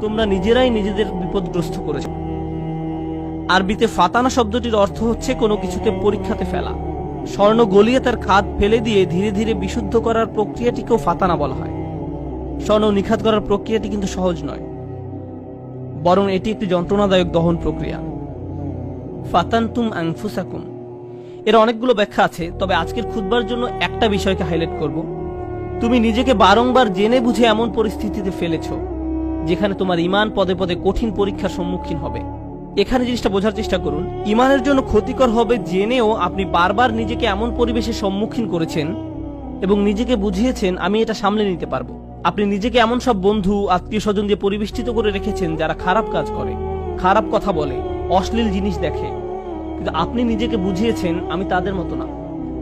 তোমরা নিজেরাই নিজেদের বিপদগ্রস্ত করেছ। আরবিতে ফাতানা শব্দটির অর্থ হচ্ছে কোনো কিছুতে পরীক্ষাতে ফেলা। স্বর্ণ গলিয়ে তার খাদ ফেলে দিয়ে ধীরে ধীরে বিশুদ্ধ করার প্রক্রিয়াটিকেও ফাতানা বলা হয়। স্বর্ণ নিখাত করার প্রক্রিয়াটি কিন্তু সহজ নয়। বরং এটি একটি যন্ত্রণাদায়ক দহন প্রক্রিয়া। ফাতান্তুম আংফুসাকুম এর অনেকগুলো ব্যাখ্যা আছে, তবে আজকের খুদবার জন্য একটা বিষয়কে হাইলাইট করব। তুমি নিজেকে বারংবার জেনে বুঝে এমন পরিস্থিতিতে ফেলেছ। যেখানে তোমার ইমান পদে পদে কঠিন পরীক্ষার সম্মুখীন হবে। এখানে জিনিসটা বোঝার চেষ্টা করুন, ইমানের জন্য ক্ষতিকর হবে জেনেও আপনি বারবার নিজেকে এমন পরিবেশের সম্মুখীন করেছেন এবং নিজেকে বুঝিয়েছেন, আমি এটা সামলে নিতে পারব। আপনি নিজেকে এমন সব বন্ধু আত্মীয় স্বজন দিয়ে পরিবেষ্টিত করে রেখেছেন যারা খারাপ কাজ করে, খারাপ কথা বলে, অশ্লীল জিনিস দেখে। কিন্তু আপনি নিজেকে বুঝিয়েছেন, আমি তাদের মতো না।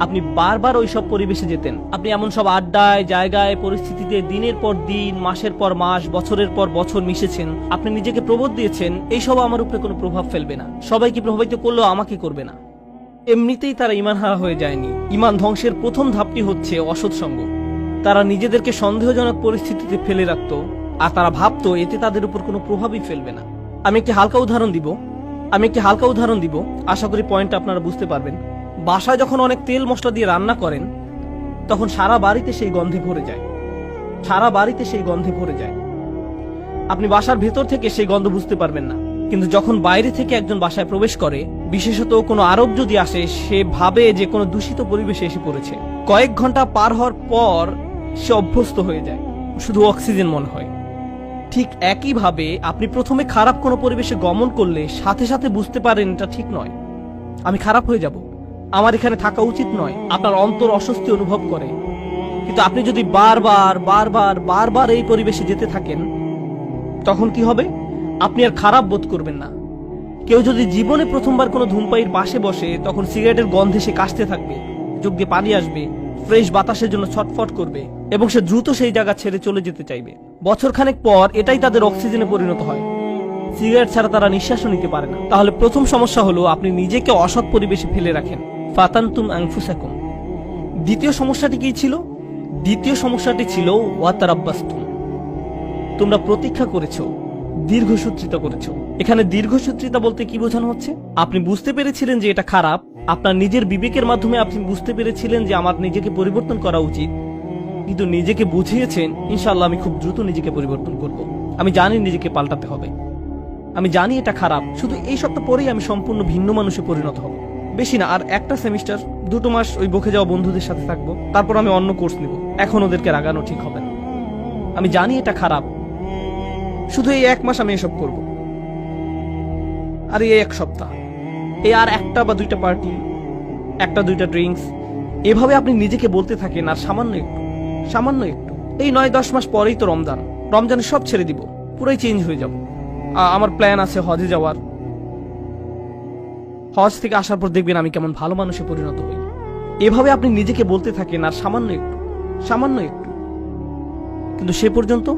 আপনি বারবার ওই সব পরিবেশে যেতেন। আপনি এমন সব আড্ডায়, জায়গায়, পরিস্থিতিতে দিনের পর দিন, মাসের পর মাস, বছরের পর বছর মিশেছেন। আপনি নিজেকে প্রবোধ দিয়েছেন, এইসব আমার উপরে কোনো প্রভাব ফেলবে না। সবাইকে প্রভাবিত করলেও আমাকে করবে না। এমনিতেই তারা ইমান হারা হয়ে যায়নি। ইমান ধ্বংসের প্রথম ধাপটি হচ্ছে অসৎসঙ্গ তারা নিজেদেরকে সন্দেহজনক পরিস্থিতিতে ফেলে রাখতো, আর তারা ভাবতো এতে তাদের উপর কোনো প্রভাবই ফেলবে না। আমি একটি হালকা উদাহরণ দিব। আমি একটি হালকা উদাহরণ দিব। আশা করি পয়েন্টটা আপনারা বুঝতে পারবেন। বাসায় যখন অনেক তেল মশলা দিয়ে রান্না করেন, তখন সারা বাড়িতে সেই গন্ধে ভরে যায়। সারা বাড়িতে সেই গন্ধে ভরে যায়। আপনি বাসার ভেতর থেকে সেই গন্ধ বুঝতে পারবেন না। কিন্তু যখন বাইরে থেকে একজন বাসায় প্রবেশ করে, বিশেষত কোনো আরব যদি আসে, সে ভাবে যে কোনো দূষিত পরিবেশে এসে পড়েছে। কয়েক ঘণ্টা পার হওয়ার পর সে অভ্যস্ত হয়ে যায়, শুধু অক্সিজেন মনে হয়। ঠিক একইভাবে আপনি প্রথমে খারাপ কোনো পরিবেশে গমন করলে সাথে সাথে বুঝতে পারেন এটা ঠিক নয়। আমি খারাপ হয়ে যাব। আমার এখানে থাকা উচিত নয়। আপনার অন্তর অস্বস্তি অনুভব করে। কিন্তু আপনি যদি বারবার বারবার বারবার এই পরিবেশে যেতে থাকেন, তখন কি হবে? আপনি আর খারাপ বোধ করবেন না। কেউ যদি জীবনে প্রথমবার কোনো ধূমপাইয়ের পাশে বসে, তখন সিগারেটের গন্ধে সে কাশতে থাকবে চোখ দিয়ে পানি আসবে, ফ্রেশ বাতাসের জন্য ছটফট করবে, এবং সে দ্রুত সেই জায়গা ছেড়ে চলে যেতে চাইবে। বছর খানেক পর এটাই তাদের অক্সিজেনে পরিণত হয়। সিগারেট ছাড়া তারা নিঃশ্বাসও নিতে পারে না। তাহলে প্রথম সমস্যা হলো, আপনি নিজেকে অসৎ পরিবেশে ফেলে রাখেন। ফাতান্তুম আংফুসাকুম দ্বিতীয় সমস্যাটি কি ছিল? দ্বিতীয় সমস্যাটি ছিল ওয়াতারাব্বাস্তুম। তোমরা প্রতীক্ষা করেছ, দীর্ঘসূত্রিতা করেছ। এখানে দীর্ঘসূত্রিতা বলতে কি বোঝানো হচ্ছে? আপনি বুঝতে পেরেছিলেন যে এটা খারাপ। আপনার নিজের বিবেকের মাধ্যমে আপনি বুঝতে পেরেছিলেন যে আমার নিজেকে পরিবর্তন করা উচিত। কিন্তু নিজেকে বুঝিয়েছেন ইনশাল্লাহ আমি খুব দ্রুত নিজেকে পরিবর্তন করব। আমি জানি নিজেকে পাল্টাতে হবে। আমি জানি এটা খারাপ। শুধু এই সপ্তাহ পরেই আমি সম্পূর্ণ ভিন্ন মানুষে পরিণত হব। বেশি না, আর একটা সেমিস্টার, দুটো মাস ওই বকে যাওয়া বন্ধুদের সাথে থাকব, তারপর আমি অন্য কোর্স নিব। এখন ওদেরকে রাগানো ঠিক হবে না। আমি জানি এটা খারাপ। শুধু এই এক মাস আমি এসব করব। আর এই এক সপ্তাহ। এই আর একটা বা দুইটা পার্টি, একটা দুইটা ড্রিঙ্কস, এভাবে আপনি নিজেকে বলতে থাকেন, আর সামান্য একটু সামান্য একটু। এই নয় দশ মাস পরেই তো রমজান। রমজানে সব ছেড়ে দিব, পুরাই চেঞ্জ হয়ে যাব। আমার প্ল্যান আছে হজে যাওয়ার। হজ থেকে আসার পর দেখবেন আমি কেমন ভালো মানুষে পরিণত হই। এভাবে আপনি নিজেকে বলতে থাকেন, আর সামান্য একটু সামান্য একটু। কিন্তু সে পর্যন্ত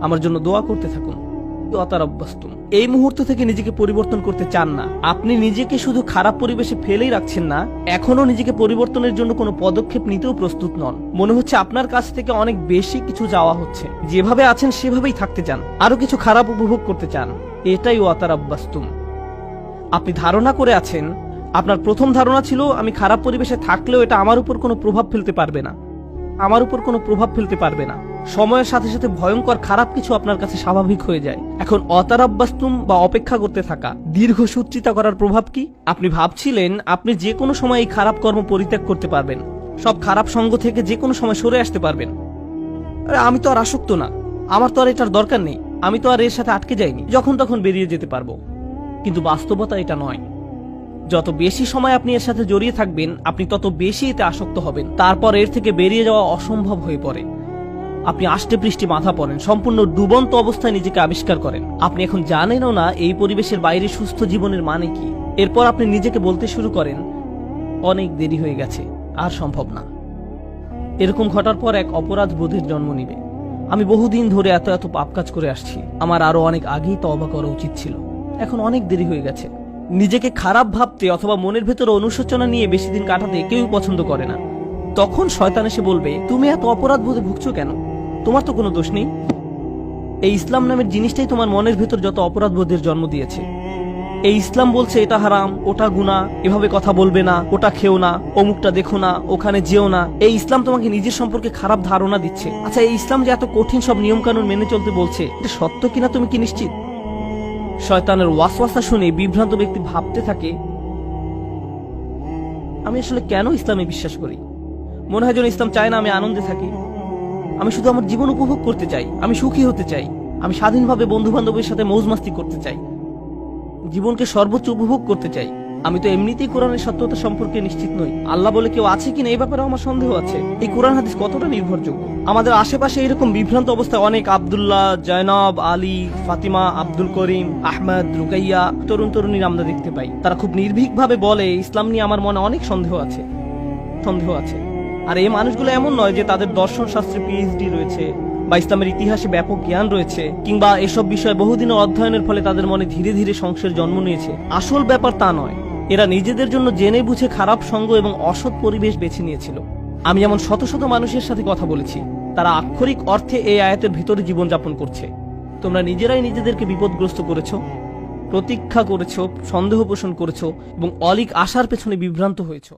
আমার জন্য দোয়া করতে থাকুন। অতারব্যস্তুম এই মুহূর্ত থেকে নিজেকে পরিবর্তন করতে চান না। আপনি নিজেকে শুধু খারাপ পরিবেশে ফেলেই রাখছেন না এখনও নিজেকে পরিবর্তনের জন্য কোনো পদক্ষেপ নিতেও প্রস্তুত নন। মনে হচ্ছে আপনার কাছ থেকে অনেক বেশি কিছু যাওয়া হচ্ছে। যেভাবে আছেন সেভাবেই থাকতে চান। আরও কিছু খারাপ উপভোগ করতে চান। এটাই অতারব্যস্তুম আপনি ধারণা করে আছেন, আপনার প্রথম ধারণা ছিল আমি খারাপ পরিবেশে থাকলেও এটা আমার উপর কোনো প্রভাব ফেলতে পারবে না। আমার উপর কোনো প্রভাব ফেলতে পারবে না। সময়ের সাথে সাথে ভয়ঙ্কর খারাপ কিছু আপনার কাছে স্বাভাবিক হয়ে যায়। এখন অতারাব্যাস্তুম বা অপেক্ষা করতে থাকা, দীর্ঘ সূত্রিতা করার প্রভাব কি? আপনি ভাবছিলেন আপনি যে কোনো সময় এই খারাপ কর্ম পরিত্যাগ করতে পারবেন। সব খারাপ সঙ্গ থেকে যে কোনো সময় সরে আসতে পারবেন। আরে, আমি তো আর আসক্ত না। আমার তো আর এটার দরকার নেই। আমি তো আর এর সাথে আটকে যাইনি। যখন তখন বেরিয়ে যেতে পারব। কিন্তু বাস্তবতা এটা নয়। যত বেশি সময় আপনি এর সাথে জড়িয়ে থাকবেন, আপনি তত বেশি এতে আসক্ত হবেন। তারপর এর থেকে বেরিয়ে যাওয়া অসম্ভব হয়ে পড়ে। আপনি আষ্টে পৃষ্টি মাথা পড়েন, সম্পূর্ণ ডুবন্ত অবস্থায় নিজেকে আবিষ্কার করেন। আপনি এখন জানেনও না এই পরিবেশের বাইরে সুস্থ জীবনের মানে কি। এরপর আপনি নিজেকে বলতে শুরু করেন, অনেক দেরি হয়ে গেছে, আর সম্ভব না। এরকম ঘটার পর এক অপরাধ বোধের জন্ম নিবে। আমি বহুদিন ধরে এত এত পাপ কাজ করে আসছি। আমার আরও অনেক আগেই তওবা করা উচিত ছিল। এখন অনেক দেরি হয়ে গেছে। নিজেকে খারাপ ভাবতে অথবা মনের ভেতরে অনুশোচনা নিয়ে বেশি দিন কাটাতে কেউই পছন্দ করে না। তখন শয়তান এসে বলবে, তুমি এত অপরাধ বোধে ভুগছো কেন? তোমার তো কোনো দোষ নেই। এই ইসলাম নামের জিনিসটাই তোমার মনের ভেতর যত অপরাধ বোধের জন্ম দিয়েছে। এই ইসলাম বলছে, এটা হারাম, ওটা গুনাহ, এভাবে কথা বলবে না, ওটা খেও না, অমুকটা দেখো না, ওখানে যেও না। এই ইসলাম তোমাকে নিজের সম্পর্কে খারাপ ধারণা দিচ্ছে। আচ্ছা এই ইসলাম যে এত কঠিন সব নিয়ম কানুন মেনে চলতে বলছে, এটা সত্য কিনা তুমি কি নিশ্চিত? শয়তানের ওয়াসওয়াসা শুনে বিভ্রান্ত ব্যক্তি ভাবতে থাকে, আমি আসলে কেন ইসলামে বিশ্বাস করি? মনে হয় যেন ইসলাম চায় না আমি আনন্দে থাকি। আমি শুধু আমার জীবন উপভোগ করতে চাই, আমি সুখী হতে চাই, আমি স্বাধীনভাবে বন্ধু বান্ধবের সাথে মৌজ মাস্তি করতে চাই, জীবনকে সর্বোচ্চ উপভোগ করতে চাই। আমি তো এমনিতেই কোরআনের সত্যতা সম্পর্কে নিশ্চিত নই। আল্লাহ বলে কেউ আছে কিনা এই ব্যাপারে আমার সন্দেহ আছে। এই কোরআন হাদিস কতটা নির্ভরযোগ্য? আমাদের আশেপাশে এরকম বিভ্রান্ত অবস্থায় অনেক আব্দুল্লাহ, জয়নব, আলী, ফাতিমা, আব্দুল করিম, আহমেদ, রুকাইয়া তরুণ তরুণীর আমরা দেখতে পাই। তারা খুব নির্ভীকভাবে বলে, ইসলাম নিয়ে আমার মনে অনেক সন্দেহ আছে। সন্দেহ আছে। আর এই মানুষগুলো এমন নয় যে তাদের দর্শন শাস্ত্রে পিএইচডি রয়েছে বা ইসলামের ইতিহাসে ব্যাপক জ্ঞান রয়েছে কিংবা এসব বিষয়ে বহুদিনের অধ্যয়নের ফলে তাদের মনে ধীরে ধীরে সংশয়ের জন্ম নিয়েছে। আসল ব্যাপার তা নয়। এরা নিজেদের জন্য জেনে বুঝে খারাপ সঙ্গ এবং অসৎ পরিবেশ বেছে নিয়েছিল। আমি এমন শত শত মানুষের সাথে কথা বলেছি। তারা আক্ষরিক অর্থে এই আয়াতের ভিতরে জীবনযাপন করছে। তোমরা নিজেরাই নিজেদেরকে বিপদগ্রস্ত করেছ, প্রতীক্ষা করেছ, সন্দেহ পোষণ করেছ এবং অলিক আশার পেছনে বিভ্রান্ত হয়েছো।